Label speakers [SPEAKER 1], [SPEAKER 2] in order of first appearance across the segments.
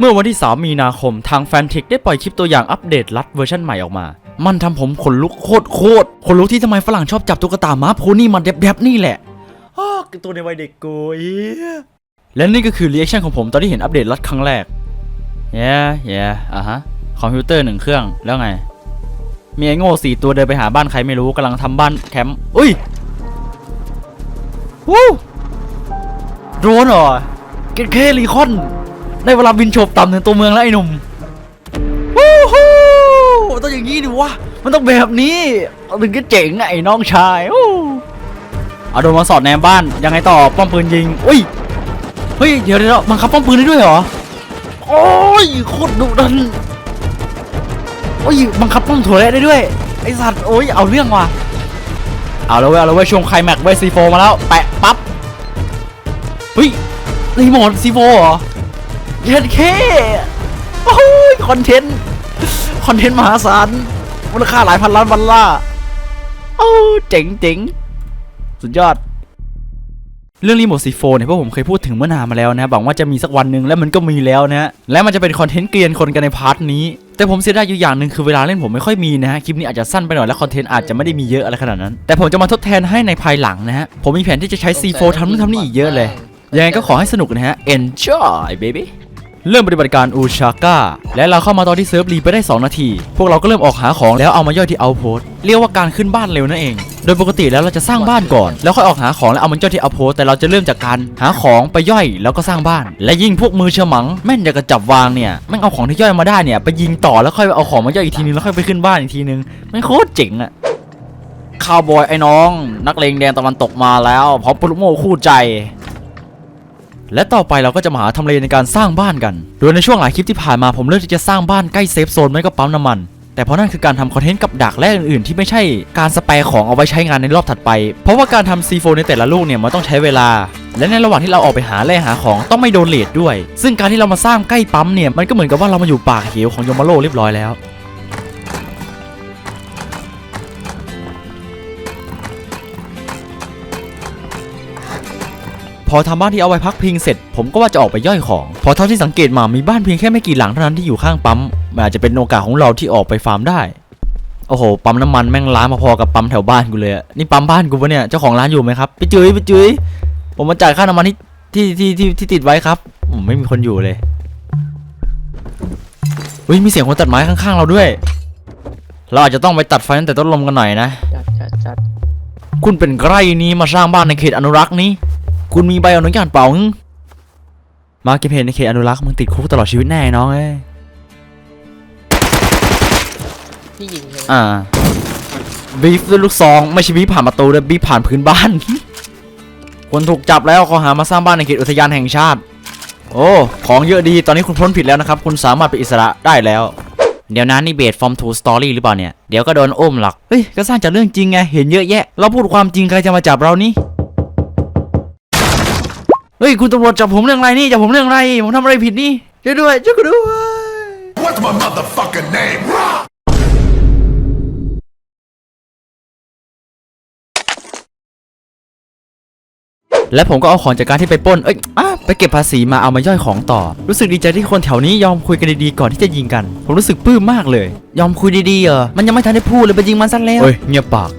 [SPEAKER 1] เมื่อวันที่ 3 มีนาคมทางแฟนเทคได้ปล่อยคลิปตัวอย่างอัปเดตรัดเวอร์ชันใหม่ออกมา มันทำผมขนลุกโคตรโคตรขนลุกที่ทำไมฝรั่งชอบจับตุ๊กตาม้าโพนี่มาแดบๆนี่แหละอ้าวคือตัวในวัยเด็กกูเหี้ยและนี่ก็คือรีแอคชั่นของผมตอนที่เห็นอัปเดตรัดครั้งแรกเย้เย้อะฮะ คอมพิวเตอร์หนึ่งเครื่องแล้วไง มีไอ้โง่สี่ตัวเดินไปหาบ้านใครไม่รู้กำลังทำบ้านแคมป์อุ้ยวู้โดรนเหรอเกตเครีคอน ได้เวลาบินโฉบต่ำถึงตัวเมืองแล้วไอ้หนุ่มวู้ฮู้มันต้องอย่างนี้ดิวะ มันต้องแบบนี้ถึงจะเจ๋งไอ้น้องชายวู้เอาโดนมาสอดแนมบ้าน ยังไงต่อป้อมปืนยิงอุ้ย เฮ้ย เดี๋ยวเดี๋ยวบังคับป้อมปืนได้ด้วยเหรอ โอ้ยโคตรดุดันโอ้ยบังคับป้อมถั่วแระได้ด้วยไอสัตว์โอ้ยเอาเรื่องว่ะเอาแล้วเว้ยเอาแล้วเว้ยช่วงไคลแม็กซ์เว้ยซีโฟมาแล้วแปะปั๊บเฮ้ยรีโมทซีโฟเหรอ เย็นเคโอ้ยคอนเทนต์ คอนเทนต์มหาศาล มูลค่าหลายพันล้านดอลลาร์โอ้เจ๋งเจ๋งสุดยอด เรื่องรีโมทซีโฟเนี่ยพวกผมเคยพูดถึงเมื่อนานมาแล้วนะหวังว่าจะมีสักวันหนึ่งและมันก็มีแล้วนะ และมันจะเป็นคอนเทนต์เกรียนคนกันในพาร์ทนี้ แต่ผมเสียดายอยู่อย่างหนึ่งคือเวลาเล่นผมไม่ค่อยมีนะฮะ คลิปนี้อาจจะสั้นไปหน่อยและคอนเทนต์อาจจะไม่ได้มีเยอะอะไรขนาดนั้น แต่ผมจะมาทดแทนให้ในภายหลังนะฮะ ผมมีแผนที่จะใช้ C4 ทำนู่นทำนี่อีกเยอะเลย ยังไงก็ขอให้สนุกนะฮะ enjoy baby เริ่มปฏิบัติการอูชาก้าและเราเข้ามาตอนที่เซิร์ฟรีไปได้ 2 นาที พวกเราก็เริ่มออกหาของแล้วเอามาย่อยที่เอาโพสเรียกว่าการขึ้นบ้านเร็วนั่นเอง โดยปกติแล้วเราจะสร้างบ้านก่อน แล้วค่อยออกหาของแล้วเอามันย่อยที่เอาโพสแต่เราจะเริ่มจากการหาของไปย่อยแล้วก็สร้างบ้าน และยิ่งพวกมือเฉมังแม่นอยากจะจับวางเนี่ยแม่งเอาของที่ย่อยมาได้เนี่ยไปยิงต่อแล้วค่อยเอาของมาย่อยอีกทีนึงแล้วค่อยไปขึ้นบ้านอีกทีนึงแม่งโคตรเจ๋งอะคาวบอยไอ้น้อง นักเลงแดนตะวันตกมาแล้วพร้อมปลุกโม่คู่ใจ และต่อไปเราก็จะมาหาทำเลในการสร้างบ้านกัน โดยในช่วงหลายคลิปที่ผ่านมาผมเลือกที่จะสร้างบ้านใกล้เซฟโซนไม่ก็ปั๊มน้ำมัน แต่เพราะนั่นคือการทำคอนเทนต์กับดักและอื่นๆ ที่ไม่ใช่การสแปร์ของเอาไว้ใช้งานในรอบถัดไป เพราะว่าการทำ C4 ในแต่ละลูกเนี่ยมันต้องใช้เวลา และในระหว่างที่เราออกไปหาแร่หาของต้องไม่โดนเลทด้วย ซึ่งการที่เรามาสร้างใกล้ปั๊มเนี่ยมันก็เหมือนกับว่าเรามาอยู่ปากเหวของยมโลกเรียบร้อยแล้ว พอทำบ้านที่เอาไว้พักพิงเสร็จ ผมก็ว่าจะออกไปย่อยของ พอเท่าที่สังเกตมามีบ้านเพียงแค่ไม่กี่หลังเท่านั้นที่อยู่ข้างปั๊มมันอาจจะเป็นโอกาสของเราที่ออกไปฟาร์มได้โอ้โห ปั๊มน้ำมันแม่งล้างมาพอกับปั๊มแถวบ้านกูเลยอะนี่ปั๊มบ้านกูปะเนี่ย เจ้าของร้านอยู่ไหมครับไปจุ้ยไปจุ้ยผมมาจ่ายค่าน้ำมันที่ที่ที่ที่ที่ติดไว้ครับผมไม่มีคนอยู่เลยเฮ้ยมีเสียงคนตัดไม้ข้างๆเราด้วย เราอาจจะต้องไปตัดไฟตั้งแต่ต้นลมกันหน่อยนะ
[SPEAKER 2] จัดจัดจัด
[SPEAKER 1] คุณเป็นใครนี้มาสร้างบ้านในเขตอนุรักษ์นี้ คุณมีใบอนุญาตเปล่าหึมาเก็บเห็ดในเขตอนุรักษ์มึงติดคุกตลอดชีวิตแน่น้องเอ้ย
[SPEAKER 2] พี่ยิงใช่ไหม
[SPEAKER 1] อ่าบีฟด้วยลูกซองไม่ใช่บีฟผ่านประตูด้วยบีฟผ่านพื้นบ้าน คนถูกจับแล้วเขาหามาสร้างบ้านในเขตอุทยานแห่งชาติ โอ้ ของเยอะดีตอนนี้คุณพ้นผิดแล้วนะครับ คุณสามารถเป็นอิสระได้แล้ว เดี๋ยวนั้นนี่เบสฟอร์มทูสตอรี่หรือเปล่าเนี่ย เดี๋ยวก็โดนอุ้มหรอกเฮ้ย ก็สร้างจากเรื่องจริงไง เห็นเยอะแยะ เราพูดความจริงใครจะมาจับเรานี่ เฮ้ยคุณตำรวจจับผมเรื่องอะไรนี่จับผมเรื่องอะไร ผมทำอะไรผิดนี่ช่วยด้วยช่วยกูด้วย
[SPEAKER 3] What's my motherfucking name?
[SPEAKER 1] และผมก็เอาของจากการที่ไปปล้น เอ้ยอะไปเก็บภาษีมาเอามาย่อยของต่อ รู้สึกดีใจที่คนแถวนี้ยอมคุยกันดีๆก่อนที่จะยิงกัน ผมรู้สึกปลื้มมากเลย ยอมคุยดีๆเหรอ มันยังไม่ทันได้พูดเลยไปยิงมันซะแล้ว เฮ้ยเงียบปาก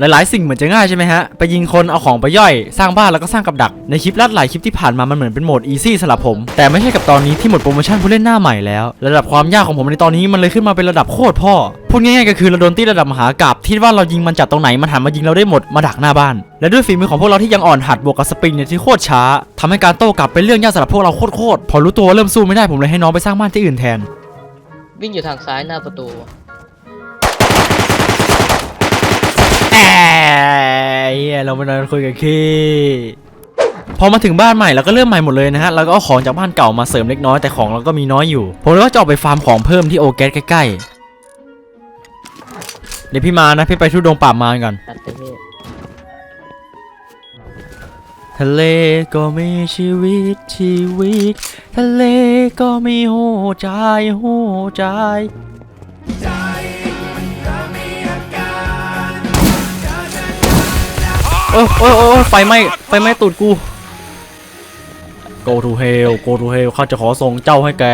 [SPEAKER 1] หลายๆ สิ่งเหมือนจะง่ายใช่ไหมฮะ ไปยิงคนเอาของไปย่อย สร้างบ้านแล้วก็สร้างกับดัก ในคลิปลัดหลายคลิปที่ผ่านมามันเหมือนเป็นโหมดอีซี่สำหรับผม แต่ไม่ใช่กับตอนนี้ที่หมดโปรโมชั่นผู้เล่นหน้าใหม่แล้ว ระดับความยากของผมในตอนนี้มันเลยขึ้นมาเป็นระดับโคตรพ่อ พูดง่ายๆก็คือเราโดนตีระดับมหากราบที่ว่าเรายิงมันจากตรงไหนมันหันมายิงเราได้หมดมาดักหน้าบ้าน และด้วยฝีมือของพวกเราที่ยังอ่อนหัดบวกกับสปริงเนี่ยที่โคตรช้าทำให้การโต้กลับเป็นเรื่องยากสำหรับพวกเราโคตรๆพอรู้ตัวเริ่มสู้ไม่ได้ผมเลยให้น้องไปสร้างบ้านที่อื่นแทน
[SPEAKER 2] วิ่งอยู่ทางซ้ายหน้าประตู
[SPEAKER 1] เหี้ยเรามานอนคุยกับคีพอมาถึงบ้านใหม่เราก็เริ่มใหม่หมดเลยนะฮะแล้วก็เอาของจากบ้านเก่ามาเสริมเล็กน้อยแต่ของเราก็มีน้อยอยู่ผมเลยว่าจะออกไปฟาร์มของเพิ่มที่โอแกสใกล้ๆเดี๋ยวพี่มานะพี่ไปทุดงป่ามาก่อน
[SPEAKER 2] จัดเต็มที่
[SPEAKER 1] ทะเลก็มีชีวิตชีวิต ทะเลก็มีหัวใจหัวใจ โอ้ยโอ้ยโอ้ยไฟไหม้ไฟไหม้ตูดกู go to hell go to hell ข้าจะขอส่งเจ้าให้แก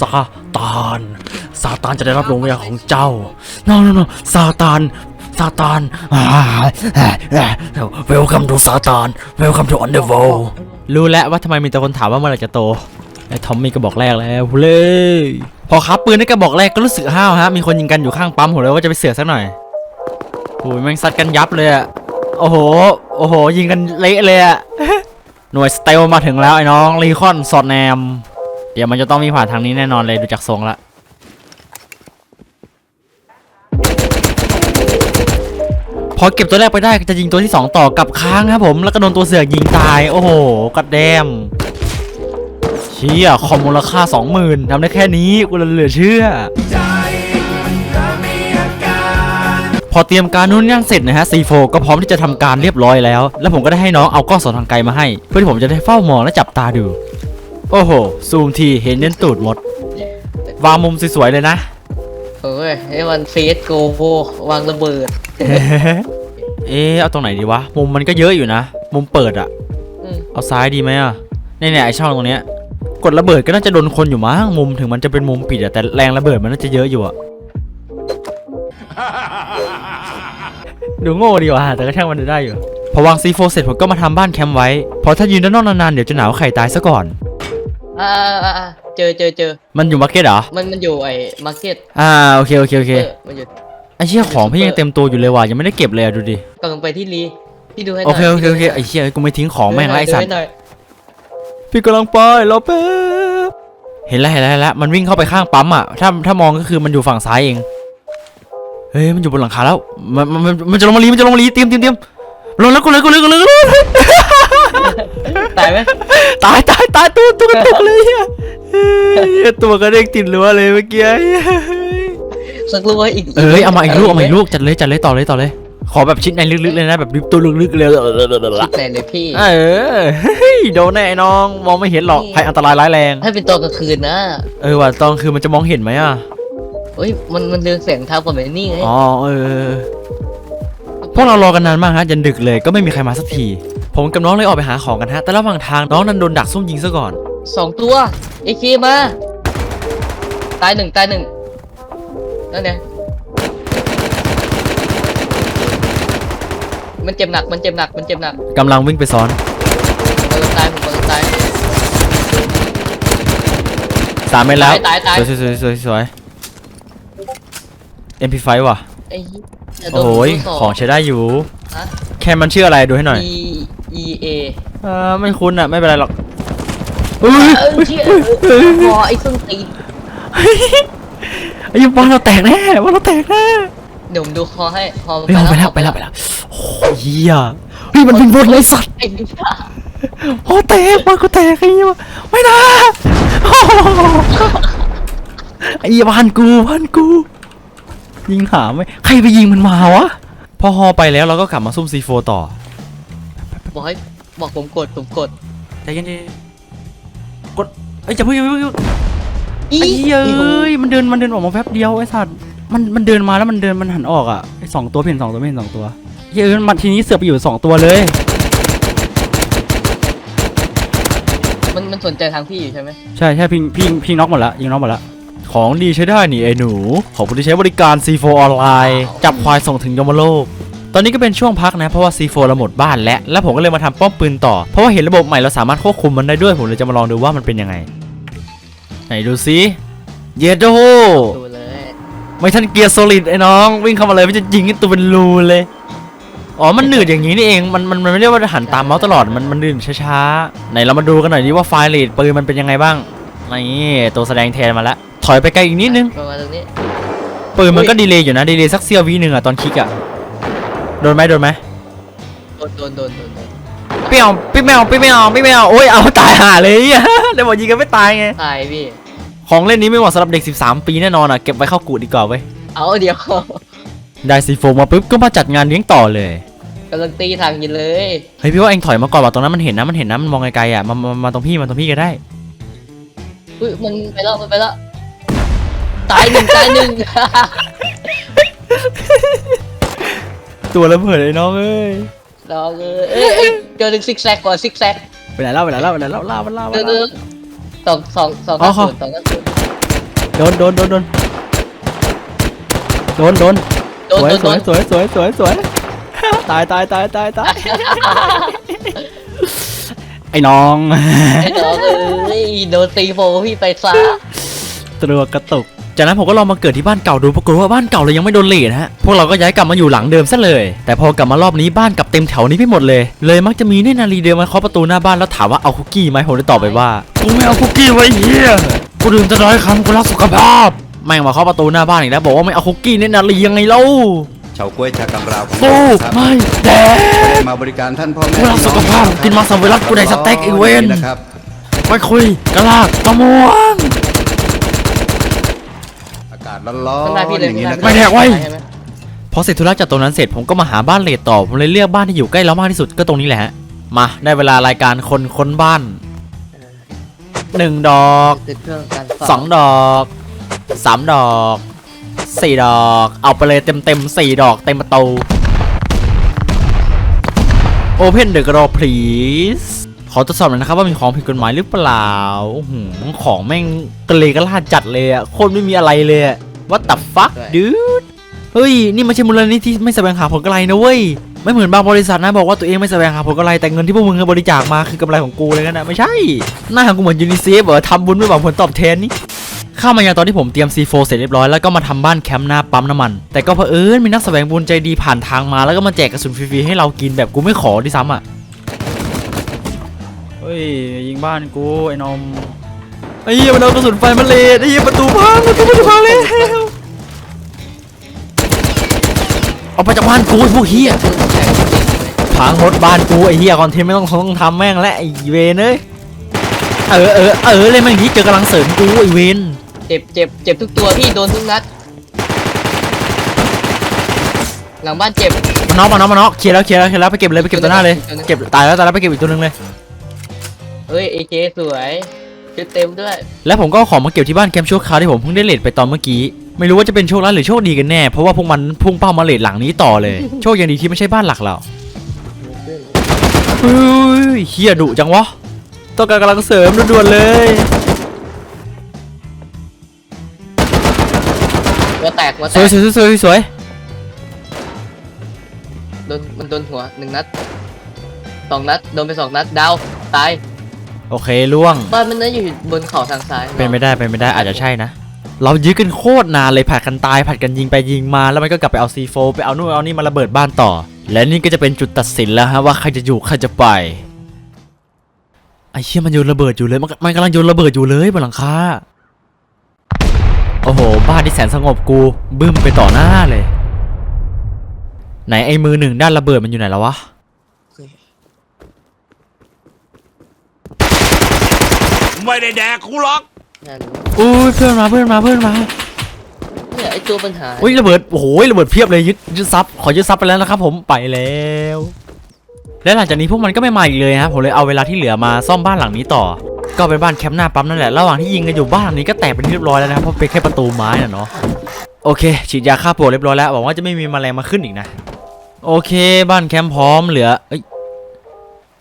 [SPEAKER 1] ซาตานซาตานจะได้รับดวงวิญญาณของเจ้า no no no ซาตานซาตาน welcome to ซาตาน welcome to underworld รู้แล้วว่าทำไมมีแต่คนถามว่าเมื่อไหร่จะโตไอ้ทอมมี่ก็บอกแรกแล้วเลย พอครับปืนได้กระบอกแรกก็รู้สึกห้าวฮะ มีคนยิงกันอยู่ข้างปั๊มผมเลยว่าจะไปเสือกสักหน่อยโอ้ยแม่งซัดกันยับเลยอะ อ้โห โอ้โห ยิงกันเละเลยอะหน่วยสเตลมาถึงแล้วไอ้น้องรีคอนสอดแนม เดี๋ยวมันจะต้องมีผ่านทางนี้แน่นอนเลยดูจากทรงละพอเก็บตัวแรกไปได้ก็จะยิงตัวที่ 2 ต่อกับค้างครับผม แล้วก็โดนตัวเสือกยิงตาย โอ้โหกัดแดมเชี่ยคอมมูลค่า 20,000ทำได้แค่นี้กูเลยเหลือเชื่อ พอเตรียมการนู่นนั่นเสร็จนะฮะ C4 ก็พร้อมที่จะทำการเรียบร้อยแล้ว แล้วผมก็ได้ให้น้องเอากล้องส่องทางไกลมาให้ เพื่อที่ผมจะได้เฝ้ามองและจับตาดู โอ้โห ซูมทีเห็นเน้นตูดหมด วางมุมสวยๆเลยนะ
[SPEAKER 2] โอ้ยให้มันเฟสโกโววางระเบิด
[SPEAKER 1] เอ๊ะเอาตรงไหนดีวะ มุมมันก็เยอะอยู่นะ มุมเปิดอะ
[SPEAKER 2] อืม
[SPEAKER 1] เอาซ้ายดีไหมอะเนี่ยๆไอช่องตรงเนี้ย กดระเบิดก็น่าจะโดนคนอยู่มั้งมุมถึงมันจะเป็นมุมปิดอะแต่แรงระเบิดมันน่าจะเยอะอยู่อะ ดูโง่ดีว่ะแต่ก็ช่างมันได้อยู่พอวางซีโฟเสร็จผมก็มาทำบ้านแคมป์ไว้ เพราะถ้ายืนด้านนอกนานๆเดี๋ยวจะหนาวไข่ตายซะก่อน
[SPEAKER 2] อ่าอ่าอ่าเจอเจอเจอ
[SPEAKER 1] มันอยู่มาร์เก็ตเหรอ
[SPEAKER 2] มันมันอยู่ไอ้มาร์เก็ต
[SPEAKER 1] อ่าโอเคโอเคโอเค
[SPEAKER 2] มันอยู่
[SPEAKER 1] ไอเชี่ยของพี่ยังเต็มตัวอยู่เลยว่ะยังไม่ได้เก็บเลยอะดูดิ
[SPEAKER 2] กำลังไปที่รีพี่ดูให้หน่
[SPEAKER 1] โอ
[SPEAKER 2] อย
[SPEAKER 1] เคโอเคโอเคไอเชี่ยกูไม่ทิ้งของแม่งละไอสัตว์
[SPEAKER 2] ดูให้หน่อย
[SPEAKER 1] พี่กำลังไปรอแป๊บเห็นแล้วเห็นแล้วเห็นแล้วมันวิ่งเข้าไปข้างปั๊มอะถ้าถ้ามองก็คือมันอยู่ฝั่งซ้ายเอง เฮ้ยมันอยู่บนหลังคาแล้วมันมันมันมันจะลงมาลีมันจะลงมาลีเตรียมเตรียมเตรียมลงแล้วกูเลยกูเลยกูเลยกูเลย
[SPEAKER 2] ตายไหม
[SPEAKER 1] ตายตายตายตัวตัวกระตุกเลยเหี้ยเฮ้ยตัวกระเด้งติดรั้วเลยเมื่อกี้เฮ้ย
[SPEAKER 2] สักลูกไว้อีก
[SPEAKER 1] เอ้ยเอามาอีกลูกเอามาอีกลูกจัดเลยจัดเลยต่อเลยต่อเลย ขอแบบชิ้นในลึกๆเลยนะแบบริบตัวลึกๆเลย
[SPEAKER 2] คิดไหนเลยพี่
[SPEAKER 1] เออเฮ้ยโดนแน่ไอ้น้องมองไม่เห็นหรอกภัยอันตรายร้ายแรง
[SPEAKER 2] ให้เป็นตอนกลางคืนนะ
[SPEAKER 1] เออว่ะตอนคือมันจะมองเห็นไหมอะ
[SPEAKER 2] เฮ้ยมันมันเรืองแสงเท้ากว่าแบบนี้ไง
[SPEAKER 1] อ๋อเออพวกเรารอกันนานมากฮะยันดึกเลยก็ไม่มีใครมาสักที ผมกับน้องเลยออกไปหาของกันฮะ แต่ระหว่างทางน้องนั้นโดนดักซุ่มยิงซะก่อน
[SPEAKER 2] สองตัวเอเคมาตายหนึ่งตายหนึ่งนั่นไงมันเจ็บหนักมันเจ็บหนักมันเจ็บหนัก
[SPEAKER 1] กำลังวิ่งไปซ้อน
[SPEAKER 2] ผมกำลังตายผมกำลังตาย
[SPEAKER 1] สามเมตรแล้ว
[SPEAKER 2] ตายตาย
[SPEAKER 1] สวยสวยสวยสวย MP5 ว่ะ
[SPEAKER 2] ไอ้เหี้ยจะโดน
[SPEAKER 1] โอ้ย
[SPEAKER 2] ลูกศร
[SPEAKER 1] ของใช้ได้อยู่
[SPEAKER 2] ฮะ
[SPEAKER 1] แค่มันชื่ออะไรดูให้หน่อย
[SPEAKER 2] E E A
[SPEAKER 1] เออไม่คุ้นอะ ไม่เป็นไรหรอกเฮ้ย
[SPEAKER 2] เออเชี่ยพอไอ้ส้นตีน
[SPEAKER 1] ไอ้ยบ้านเราแตกแน่บ้านเราแตกแน่
[SPEAKER 2] เดี๋ยวผมดูคอให้คอมัน
[SPEAKER 1] เฮ้ยเอาไปแล้วไปแล้วไปแล้วโอ้ยเหี้ยเฮ้ยมันเป็นบทเลยสัตว์
[SPEAKER 2] ไอ้นี่
[SPEAKER 1] โอ้แตกบ้านกูแตกไอ้เหี้ยไม่นะโอ้โหไอ้เหี้ยบ้านกูบ้านกู ยิงหาไม่ใครไปยิงมันมาวะ พอฮอไปแล้วเราก็กลับมาซุ่มซีโฟต่อ
[SPEAKER 2] บอกให้บอกผมกดผมกด
[SPEAKER 1] ใจเย็นๆกดเอ้ยจะเพิ่งอย่าเพิ่งอย่าเพิ่ง
[SPEAKER 2] อี
[SPEAKER 1] ไอ้เหี้ยเอ้ยมันเดินมันเดินออกมาแป๊บเดียวไอ้สัตว์มันมันเดินมาแล้วมันเดินมันหันออกอะไอ้สองตัวเพ่นสองตัวเพ่นสองตัวเหี้ยเอ้ยมันทีนี้เสือกไปอยู่สองตัวเลย
[SPEAKER 2] มันมันสนใจทางพี่อยู่ใช่ไหม
[SPEAKER 1] ใช่ใช่พิงพิงพิงน็อกหมดละยิงน็อกหมดละ ของดีใช้ได้นี่ไอ้หนู ขอบคุณที่ใช้บริการ C4 ออนไลน์จับควายส่งถึงยมโลก ตอนนี้ก็เป็นช่วงพักนะ เพราะว่า C4 เราหมดบ้านแล้ว แล้วผมก็เลยมาทำป้อมปืนต่อ เพราะว่าเห็นระบบใหม่เราสามารถควบคุมมันได้ด้วย ผมเลยจะมาลองดูว่ามันเป็นยังไง ไหนดูซิเยโด
[SPEAKER 2] ดูเลย
[SPEAKER 1] ไม่ทันเกียร์โซลิดไอ้น้อง วิ่งเข้ามาเลยมันจะยิงให้ตัวเป็นรูเลย อ๋อ มันหนืดอย่างนี้นี่เอง มันมันมันไม่ได้ว่าหันตามเมาส์ตลอด มันมันหนืดช้าๆ ไหนเรามาดูกันหน่อยดิว่าไฟล์เรทปืนมันเป็นยังไงบ้าง นี่ตัวแสดงแทนมาแล้ว ถอยไปไกลอีกนิดนึง
[SPEAKER 2] ประมาณตรงนี้
[SPEAKER 1] ปืนมันก็ดีเลย์อยู่นะดีเลย์สักเสี้ยววิหนึ่งอะตอนคลิกอะโดนไหมโดนไหม
[SPEAKER 2] โดนโดนโดนโดนโดน
[SPEAKER 1] เปี้ยวปิ๊บแมวปิ๊บแมวปิ๊บแมวโอ้ยเอาตายห่าเลยอะเดี๋ยวบอกยิงกันไม่ตายไง
[SPEAKER 2] ตายพี่
[SPEAKER 1] ของเล่นนี้ไม่เหมาะสำหรับเด็ก 13 ปีแน่นอนอะเก็บไว้เข้ากูดดีกว่าเว้ย
[SPEAKER 2] เอาเดี๋ยว
[SPEAKER 1] ได้ซีโฟมาปุ๊บก็มาจัดงานเลี้ยงต่อเลย
[SPEAKER 2] กำลังตีทางยินเลย
[SPEAKER 1] เฮ้ยพี่ว่าเองถอยมาก่อนว่ะตรงนั้นมันเห็นนะมันเห็นนะมันมองไกลๆอะมามามาตรงพี่มาตรงพี่ก็ได้
[SPEAKER 2] อุ้ยมันไปแล้วมันไปแล้ว ตายหนึ่งตายหนึ่ง
[SPEAKER 1] ตัวระเบิดไอ้น้องเอ้ย
[SPEAKER 2] ลองเออเอ้ยเอ้ยเจอหนึ่งซิกแซกก่อนซิกแซก
[SPEAKER 1] ไปไหนแล้วไปไหนแล้วไปไหนแล้วล่ามันล่ามัน
[SPEAKER 2] เดิน
[SPEAKER 1] ล่า
[SPEAKER 2] เดินสองสองสอง
[SPEAKER 1] อ๋อ
[SPEAKER 2] ห้าศูนย์สองห้าศูนย์
[SPEAKER 1] โดนโดนโดนโดนโดนโดน
[SPEAKER 2] โดน
[SPEAKER 1] สวย
[SPEAKER 2] โดน
[SPEAKER 1] สวยสวยสวยสวยสวยตายตายตายตายตายไอ้น้อง
[SPEAKER 2] ไอ้น้องเอ้ยโดนตีโฟพี่ไปซะ
[SPEAKER 1] ตัวกระตุก จากนั้นผมก็ลองมาเกิดที่บ้านเก่าดูปรากฏว่าบ้านเก่าเรายังไม่โดนเลทฮะพวกเราก็ย้ายกลับมาอยู่หลังเดิมซะเลย แต่พอกลับมารอบนี้บ้านกลับเต็มแถวนี้ไปหมดเลย เลยมักจะมีเนตรนารีเดินมาเคาะประตูหน้าบ้านแล้วถามว่าเอาคุกกี้ไหมผมเลยตอบไปว่ากูไม่เอาคุกกี้ไว้เฮียกูดื่มจะน้อยคำกูรักสุขภาพแม่งมาเคาะประตูหน้าบ้านอีกแล้วบอกว่าไม่เอาคุกกี้เนตรนารียังไงเล่า
[SPEAKER 4] เฉาก้วยชากำราวของ
[SPEAKER 1] กู
[SPEAKER 4] ครับ
[SPEAKER 1] ไม่แดก
[SPEAKER 4] มาบริการท่านพ่อแม่
[SPEAKER 1] กูรักสุขภาพกินมังสวิรัติกูได้สเต็กอีกเว้น
[SPEAKER 4] นะครับ
[SPEAKER 1] ไม่คุยกระลากมะม่วง
[SPEAKER 4] อากาศ ร้อน
[SPEAKER 2] ข้างหน้าพี่
[SPEAKER 4] ๆ
[SPEAKER 2] เลย
[SPEAKER 4] อย่างนี้นะค
[SPEAKER 1] ไม่
[SPEAKER 4] รับ
[SPEAKER 1] แดกไว้
[SPEAKER 2] ใช่หม
[SPEAKER 1] พอเสร็จธุระจากตรงนั้นเสร็จผมก็มาหาบ้านเลดต่อผมเลยเลือกบ้านที่อยู่ใกล้เรามากที่สุดก็ตรงนี้แหละฮะมาได้เวลารายการคนค้นบ้านหนึ่งดอก
[SPEAKER 2] ติดเครื่องการ
[SPEAKER 1] สองดอกสามดอกสี่ดอก เอาไปเลยเต็มเต็มๆสี่ดอกเต็มประตู Open the door please ขอตรวจสอบหน่อยนะครับว่ามีของผิดกฎหมายหรือเปล่าโอ้โหของแม่งกระเลกระลาดจัดเลยอะโคตรไม่มีอะไรเลยอะ What the fuck dude เฮ้ย นี่ไม่ใช่มูลนิธิที่ไม่แสวงหาผลกำไรนะเว้ย ไม่เหมือนบางบริษัทนะบอกว่าตัวเองไม่แสวงหาผลกำไรแต่เงินที่พวกมึงบริจาคมาคือกำไรของกูเลยกันนะไม่ใช่ หน้ากูเหมือนยูนิเซฟเหรอทำบุญไม่หวังผลตอบแทนนี่ เข้ามายังตอนที่ผมเตรียม C4 เสร็จเรียบร้อยแล้วก็มาทำบ้านแคมป์หน้าปั๊มน้ำมัน แต่ก็เผอิญมีนักแสวงบุญใจดีผ่านทางมาแล้วก็มาแจกกระสุนฟรีๆให้เรากินแบบกูไม่ขอด้วยซ้ำอะ เฮ้ยยิงบ้านกูไอ้นม ไอ้เหี้ยมันเอากระสุนไฟมาเลดไอ้เหี้ยประตูพังประตูมันจะพังแล้วเอาไปจากบ้านกูไอ้พวกเหี้ยพังรถบ้านกูไอ้เหี้ยคอนเทนต์ไม่ต้องต้องทำแม่งและไอ้เวนเอ้ยเออเออเออเลยแม่งที่เจอกำลังเสริมกูไอ้เวน
[SPEAKER 2] เจ็บเจ็บเจ็บทุกตัวพี่โดนทุกนัด หลังบ้านเจ็บ
[SPEAKER 1] มันน็อกมันน็อกมันน็อกเคลียร์แล้วเคลียร์แล้วเคลียร์แล้วไปเก็บเลยไปเก็บตัวหน้าเลย
[SPEAKER 2] ตัวหน้า
[SPEAKER 1] เก็บตายแล้วตายแล้วไปเก็บอีกตัวหนึงเลย
[SPEAKER 2] เฮ้ยเอเจสวยชุด เต็มด้วย
[SPEAKER 1] แล้วผมก็เอาของมาเก็บที่บ้านแคมป์ชั่วคราวที่ผมเพิ่งได้เลทไปตอนเมื่อกี้ ไม่รู้ว่าจะเป็นโชคร้ายหรือโชคดีกันแน่ เพราะว่าพวกมันพุ่งเป้ามาเลทหลังนี้ต่อเลย โชคยังดีที่ไม่ใช่บ้านหลักเราเฮ้ยเฮียดุจังวะต้องการกำลังเสริมด่วนๆเลย
[SPEAKER 2] หัวแตกหัวแต
[SPEAKER 1] สวย
[SPEAKER 2] ก
[SPEAKER 1] สวยสวยสวยสวย
[SPEAKER 2] โดนมันโดนหัวหนึ่งนัดสองนัดโดนไปสองนัดดาวตาย
[SPEAKER 1] โอเคล่วง
[SPEAKER 2] บ้านมันน่าอยู่บนเขาทางซ้าย
[SPEAKER 1] เป็นไม่ได้เป็นไม่ได้อาจจะใช่นะ เรายื้อกันโคตรนานเลยผัดกันตายผัดกันยิงไปยิงมาแล้วมันก็กลับไปเอาซีโฟไปเอานู่นเอานี่มาระเบิดบ้านต่อ และนี่ก็จะเป็นจุดตัดสินแล้วฮะว่าใครจะอยู่ใครจะไปไอ้เชี่ยมันโยนระเบิดอยู่เลยมันมันกำลังโยนระเบิดอยู่เลยบนหลังคาโอ้โห บ้านที่แสนสงบกูบึ้มไปต่อหน้าเลย ไหนไอ้มือหนึ่งด้านระเบิดมันอยู่ไหนแล้ววะ
[SPEAKER 3] ไม่ได้แดกกูหรอก
[SPEAKER 2] นั่น
[SPEAKER 1] อุ้ยเพื่อนมาเพื่อนมาเพื่อนมา
[SPEAKER 2] เนี่ยไอตัวปัญหา
[SPEAKER 1] อุ้ยระเบิดโอ้โหระเบิดเพียบเลยยึดยึดซับขอยึดซับไปแล้วนะครับ ผมไปแล้ว และหลังจากนี้พวกมันก็ไม่มาอีกเลยฮะผมเลยเอาเวลาที่เหลือมาซ่อมบ้านหลังนี้ต่อ ก็เป็นบ้านแคมป์หน้าปั๊มนั่นแหละระหว่างที่ยิงกันอยู่บ้านหลังนี้ก็แตกเป็นที่เรียบร้อยแล้วนะครับเพราะเป็นแค่ประตูไม้น่ะเนาะโอเคฉีดยาฆ่าปลวกเรียบร้อยแล้วหวังว่าจะไม่มีแมลงมาขึ้นอีกนะโอเค บ้านแคมป์พร้อมเหลือเอ้ย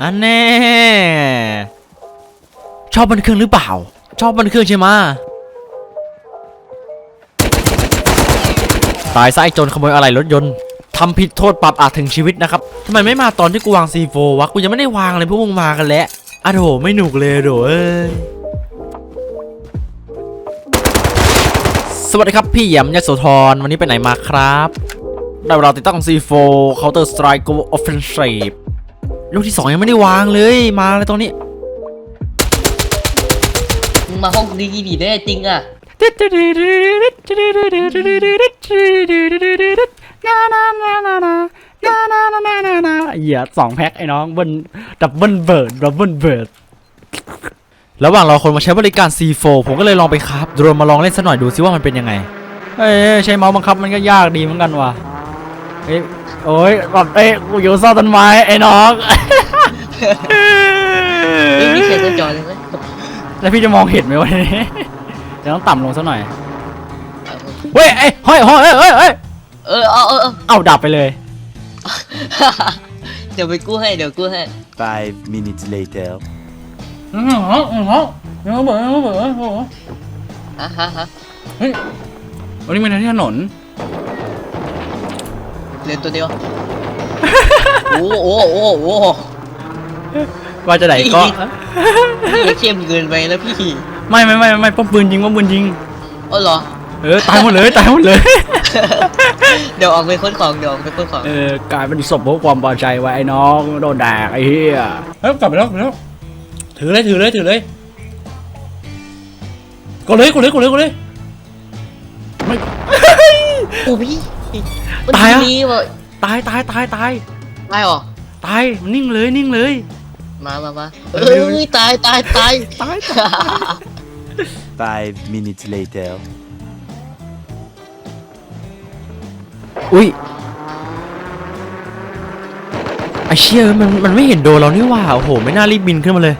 [SPEAKER 1] อันแน่ ชอบบันเครื่องหรือเปล่า ชอบบันเครื่องใช่ไหมตายซะไอ้โจรขโมยอะไรรถยนต์ทำผิดโทษปรับอาจถึงชีวิตนะครับทำไมไม่มาตอนที่กูวาง C4 วะกูยังไม่ได้วางเลยพวกมึงมากันแล้วอะโถไม่หนุกเลยโถเอ้ยสวัสดีครับพี่หยำยโสธรวันนี้ไปไหนมาครับได้เวลาติดตั้ง C4 Counter Strike Go Offensive ลูกที่ 2 ยังไม่ได้วางเลยมาเลยตรงนี้
[SPEAKER 2] มึงมาห้องดีดีได้จริงอะ
[SPEAKER 1] เหยียดสองแพ็คไอ้น้องเบิ้ลดับเบิ้ลเบิร์ดดับเบิ้ลเบิร์ดระหว่างเราคนมาใช้บริการ C4 ผมก็เลยลองไปครับโดรนมาลองเล่นสักหน่อยดูซิว่ามันเป็นยังไง เอ้ยใช้เมาส์บังคับมันก็ยากดีเหมือนกันว่ะเอ้ยโอ้ยแบบเอ้ยกูอยู่ซ่อนต้นไม้ไอ้น้อง
[SPEAKER 2] ไม่มีเสียงกระจอยเลยไหม
[SPEAKER 1] แล้วพี่จะมองเห็นไหมวะเนี่ยเดี๋ยวต้องต่ำลงสักหน่อย เฮ้ยเอ้ยเฮ้ยเฮ้ยเฮ้ยเฮ้ย
[SPEAKER 2] เออเอาเออเออ
[SPEAKER 1] เอาดับไปเลย
[SPEAKER 2] เดี๋ยวไปกู้ให้เดี๋ยวกู้ให้
[SPEAKER 4] Five minutes later
[SPEAKER 1] อื้อหืออื้อหือยังระเบิดยังระเบิดโอ้โห
[SPEAKER 2] ฮะฮะฮะ
[SPEAKER 1] เฮ้ยวันนี้มันที่ถนน
[SPEAKER 2] เรียนตัวเดียว โอ้โอ้โอ้โอ้
[SPEAKER 1] ว่าจะไหนก็
[SPEAKER 2] พี่เข้มเกินไปแล้วพี่
[SPEAKER 1] ไม่ไม่ไม่ไม่ป้อมปืนยิงป้อมปืนยิง
[SPEAKER 2] อ๋อเหรอ
[SPEAKER 1] เออตายหมดเลยตายหมดเลย
[SPEAKER 2] เดี๋ยวออกไปค้นของเดี๋ยวออกไปค้นของ
[SPEAKER 1] เออกลายเป็นศพเพราะความพอใจไว้ไอ้น้องโดนแดกไอ้เหี้ยเฮ้ยกลับไปแล้วกลับไปแล้วถือเลยถือเลยถือเลยกดเลยกดเลยกดเลยกดเลยไม่
[SPEAKER 2] โอ้พี่
[SPEAKER 1] ตายอะ
[SPEAKER 2] มันดีว่ะ
[SPEAKER 1] ตายตายตายตาย
[SPEAKER 2] ตายเหรอ
[SPEAKER 1] ตายมันนิ่งเลยนิ่งเลย
[SPEAKER 2] มามามา
[SPEAKER 1] เอ
[SPEAKER 2] เอ้
[SPEAKER 1] อ
[SPEAKER 2] ยตายตายตาย
[SPEAKER 1] ตาย
[SPEAKER 4] Five minutes later
[SPEAKER 5] อุ้ยไอเชี่ยมันมันไม่เห็นโดนเรานี่หว่า โอ้โห ไม่น่ารีบบินขึ้นมาเลย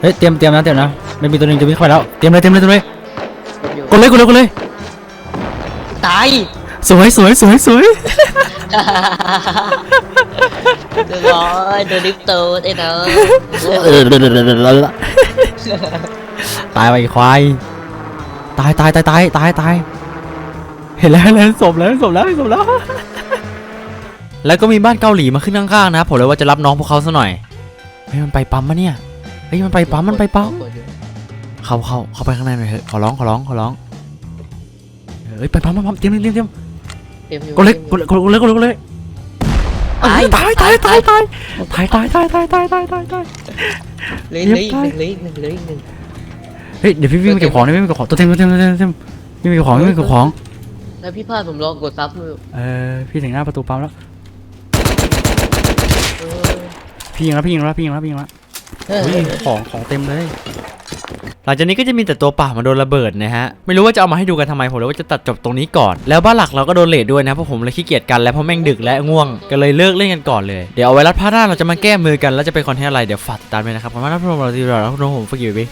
[SPEAKER 1] เฮ้ย เตรียมเตรียมนะเตรียมนะมันมีตัวหนึงจะวิ่งเข้าไปแล้ว เตรียมเลยเตรียมเลยเตรียมเลยกดเลยกดเลยกดเลย
[SPEAKER 2] ตาย
[SPEAKER 1] สวยสวยสวยสวย
[SPEAKER 2] เรียบร้อยโดนลิฟต์โตดไอ้น้อง
[SPEAKER 1] เออตายไปไอ้ควายตายตายตายตายตายตายเห็นแล้วเห็นแล้วศพแล้วศพแล้วศพแล้ว
[SPEAKER 5] แล้วก็มีบ้านเกาหลีมาขึ้นข้างๆนะครับผมเลยว่าจะรับน้องพวกเขาซะหน่อยเฮ้ยมันไปปั๊มมะเนี่ยเฮ้ยมันไปปั๊มมันไปปั๊มเข้าเข้าเข้าไปข้างในหน่อยเถอะขอร้องขอร้องขอร้องเฮ้ยไปปั๊มปั๊มปั๊มเตรียมเตรียมเตรียม
[SPEAKER 2] เต็ มอยู่
[SPEAKER 1] กดเลยกดเลยกดเลยกดเลยกดเลย
[SPEAKER 2] ตาย
[SPEAKER 1] ตายตายตายตายตายตายตายตายตายตายตายตาย
[SPEAKER 2] เหลยเหลยหนึ่งเหลยหนึ่งเหลยหนึ่ง
[SPEAKER 1] เฮ้ยเดี๋ยวพี่วิ่งไปเก็บของนี่วิ่งไปเก็บของตัวเต็มตัวเต็มตัวเต็มตัวเต็มวิ่งไปเก็บของวิ่งไปเก็บของ
[SPEAKER 2] แล้วพี่พลาดผมรอกดซับมือ
[SPEAKER 1] เออพี่ถึงหน้าประตูปั๊มแล้ว
[SPEAKER 2] เออ
[SPEAKER 1] พี่ยิงแล้วพี่ยิงแล้วพี่ยิงแล้วพี่ยิงแล้ว
[SPEAKER 2] เออ
[SPEAKER 1] อุ้ยของของเต็มเลย
[SPEAKER 5] หลังจากนี้ก็จะมีแต่ตัวเปล่ามาโดนระเบิดนะฮะ ไม่รู้ว่าจะเอามาให้ดูกันทำไมผมเลยว่าจะตัดจบตรงนี้ก่อน แล้วบ้านหลักเราก็โดนเลทด้วยนะเพราะผมเลยขี้เกียจกันแล้วเพราะแม่งดึกและง่วงก็เลยเลิกเล่นกันก่อนเลยเดี๋ยวเอาไว้รัดผ้าหน้าเราจะมาแก้มือกันแล้วจะเป็นคอนเทนต์อะไรเดี๋ยวฝากติดตามด้วยนะครับขอบคุณมากที่รับชมเราดีแล้วครับน้องผมฝากอยู่ไว้